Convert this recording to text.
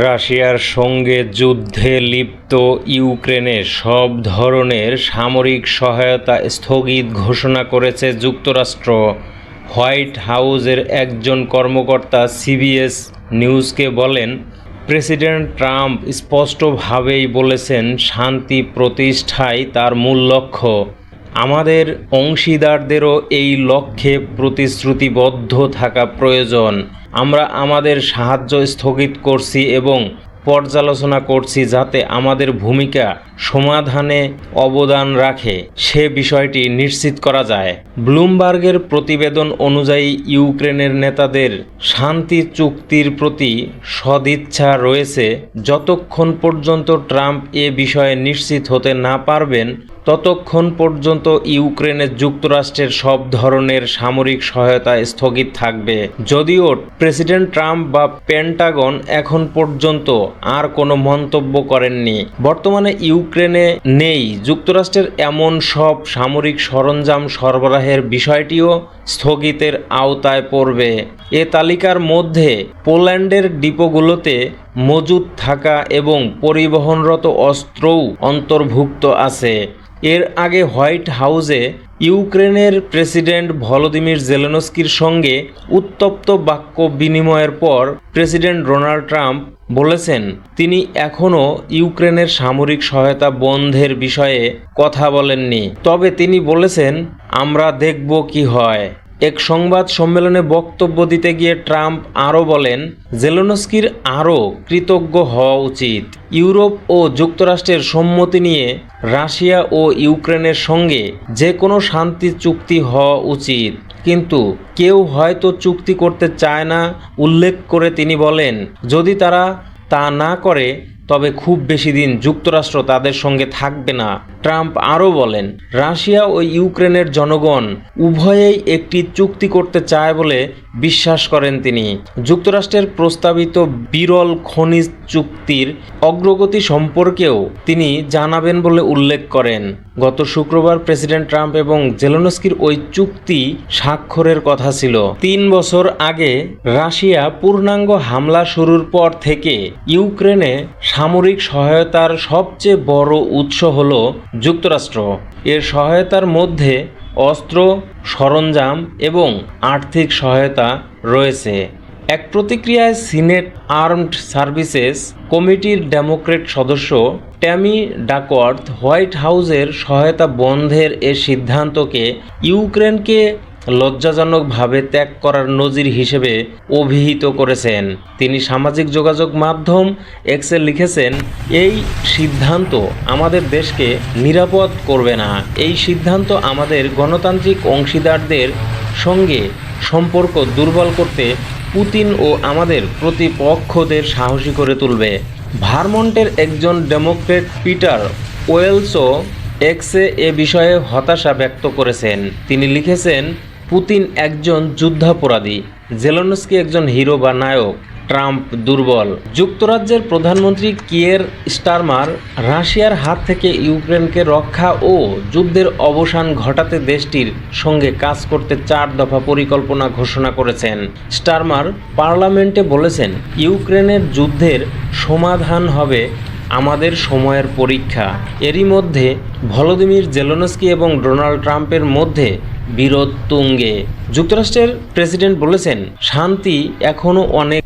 রাশিয়ার সঙ্গে যুদ্ধে লিপ্ত ইউক্রেনে সব ধরনের সামরিক সহায়তা স্থগিত ঘোষণা করেছে যুক্তরাষ্ট্র। হোয়াইট হাউজের একজন কর্মকর্তা সিবিএস নিউজকে বলেন, প্রেসিডেন্ট ট্রাম্প স্পষ্টভাবেই বলেছেন শান্তি প্রতিষ্ঠাই তার মূল লক্ষ্য। আমাদের অংশীদারদেরও এই লক্ষ্যে প্রতিশ্রুতিবদ্ধ থাকা প্রয়োজন। আমরা আমাদের সাহায্য স্থগিত করছি এবং পর্যালোচনা করছি যাতে আমাদের ভূমিকা সমাধানে অবদান রাখে। সে বিষয়টি নিশ্চিত করা যায়। ব্লুমবার্গের প্রতিবেদন অনুযায়ী ইউক্রেনের নেতাদের শান্তি চুক্তির প্রতি সদিচ্ছা রয়েছে। যতক্ষণ পর্যন্ত ট্রাম্প এ বিষয়ে নিশ্চিত হতে না পারবেন ততক্ষণ পর্যন্ত ইউক্রেনে যুক্তরাষ্ট্রের সব ধরনের সামরিক সহায়তা স্থগিত থাকবে। যদিও প্রেসিডেন্ট ট্রাম্প বা পেন্টাগন এখন পর্যন্ত আর কোনো মন্তব্য করেননি। বর্তমানে ইউক্রেনে নেই। যুক্তরাষ্ট্রের এমন সব সামরিক সরঞ্জাম সরবরাহের বিষয়টিও স্থগিতের আওতায় পড়বে। এ তালিকার মধ্যে পোল্যান্ডের ডিপোগুলোতে মজুদ থাকা এবং পরিবহনরত অস্ত্রও অন্তর্ভুক্ত আছে। এর আগে হোয়াইট হাউসে ইউক্রেনের প্রেসিডেন্ট ভলোদিমির জেলেনস্কির সঙ্গে উত্তপ্ত বাক্য বিনিময়ের পর প্রেসিডেন্ট ডোনাল্ড ট্রাম্প বলেছেন, তিনি এখনও ইউক্রেনের সামরিক সহায়তা বন্ধের বিষয়ে কথা বলেননি। তবে তিনি বলেছেন, আমরা দেখব কি হয়। এক সংবাদ সম্মেলনে বক্তব্য দিতে গিয়ে ট্রাম্প আরও বলেন, জেলোনস্কির আরও কৃতজ্ঞ হওয়া উচিত। ইউরোপ ও যুক্তরাষ্ট্রের সম্মতি নিয়ে রাশিয়া ও ইউক্রেনের সঙ্গে যে কোনো শান্তি চুক্তি হওয়া উচিত। কিন্তু কেউ হয়তো চুক্তি করতে চায় না, উল্লেখ করে তিনি বলেন। যদি তারা তা না করে, তবে খুব বেশি দিন যুক্তরাষ্ট্র তাদের সঙ্গে থাকবে না। ট্রাম্প আরও বলেন, রাশিয়া ও ইউক্রেনের জনগণ উভয়েই একটি চুক্তি করতে চায় বলে বিশ্বাস করেন তিনি। যুক্তরাষ্ট্রের প্রস্তাবিত বিরল খনিজ চুক্তির অগ্রগতি সম্পর্কেও তিনি জানাবেন বলে উল্লেখ করেন। গত শুক্রবার প্রেসিডেন্ট ট্রাম্প এবং জেলেনস্কির ওই চুক্তি স্বাক্ষরের কথা ছিল। তিন বছর আগে রাশিয়া পূর্ণাঙ্গ হামলা শুরুর পর থেকে ইউক্রেনে সামরিক সহায়তার সবচেয়ে বড় উৎস হল যুক্তরাষ্ট্র। এর সহায়তার মধ্যে অস্ত্র, সরঞ্জাম এবং আর্থিক সহায়তা রয়েছে। এক প্রতিক্রিয়ায় সিনেট আর্মড সার্ভিসেস কমিটির ডেমোক্রেট সদস্য ট্যামি ডাকওয়ার্থ হোয়াইট হাউজের সহায়তা বন্ধের এ সিদ্ধান্তকে ইউক্রেনকে লজ্জাজনকভাবে ত্যাগ করার নজির হিসেবে অভিহিত করেছেন। তিনি সামাজিক যোগাযোগ মাধ্যম এক্সে লিখেছেন, এই সিদ্ধান্ত আমাদের দেশকে নিরাপদ করবে না। এই সিদ্ধান্ত আমাদের গণতান্ত্রিক অংশীদারদের সঙ্গে সম্পর্ক দুর্বল করতে পুতিন ও আমাদের প্রতিপক্ষদের সাহসী করে তুলবে। ভারমন্টের একজন ডেমোক্রেট পিটার ওয়েলসও এক্সে এ বিষয়ে হতাশা ব্যক্ত করেছেন। তিনি লিখেছেন পুতিন একজন যুদ্ধাপরাধী, জেলনস্কি একজন হিরো বা নায়ক, ট্রাম্প দুর্বল। যুক্তরাজ্যের প্রধানমন্ত্রী কিয়ের স্টারমার, রাশিয়ার হাত থেকে ইউক্রেনকে রক্ষা ও যুদ্ধের অবসান ঘটাতে দেশটির সঙ্গে কাজ করতে চার দফা পরিকল্পনা ঘোষণা করেছেন। স্টারমার পার্লামেন্টে বলেছেন, ইউক্রেনের যুদ্ধের সমাধান হবে আমাদের সময়ের পরীক্ষা। এরই মধ্যে ভলোদিমির জেলনস্কি এবং ডোনাল্ড ট্রাম্পের মধ্যে বিরোধ তুঙ্গে। যুক্তরাষ্ট্রের প্রেসিডেন্ট বলেছেন, শান্তি এখনও অনেক